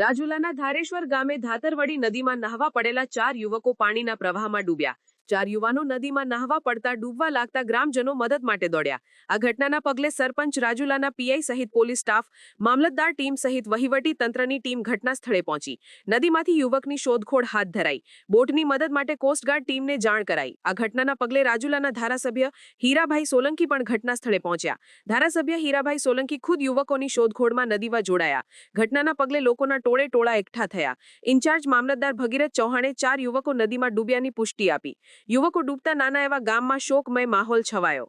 રાજુલાના ધારેશ્વર ગામે ધાતરવડી નદીમાં નહાવા પડેલા ચાર યુવકો પાણીના પ્રવાહમાં ડૂબ્યા. ચાર યુવાનો નદીમાં નહાવા પડતા ડૂબવા લાગતા ગ્રામજનો મદદ માટે દોડ્યા. આ ઘટનાના પગલે સરપંચ રાજુલાના પીઆઈ સહિત પોલીસ સ્ટાફ, મામલતદાર ટીમ સહિત વહીવટી તંત્રની ટીમ ઘટના સ્થળે પહોંચી. નદીમાંથી યુવકની શોધખોળ હાથ ધરાઈ. બોટની મદદ માટે કોસ્ટગાર્ડ ટીમને જાણ કરાઈ. આ ઘટનાના પગલે રાજુલાના ધારાસભ્ય હીરાભાઈ સોલંકી પણ ઘટના સ્થળે પહોંચ્યા. ધારાસભ્ય હીરાભાઈ સોલંકી ખુદ યુવકોની શોધખોળમાં નદીમાં જોડાયા. ઘટનાના પગલે લોકોના ટોળે ટોળા એકઠા થયા. ઇન્ચાર્જ મામલતદાર ભગીરથ ચૌહાણે ચાર યુવકો નદીમાં ડૂબ્યાની પુષ્ટિ આપી. યુવકો ડૂબતા નાના એવા ગામમાં શોકમય માહોલ છવાયો.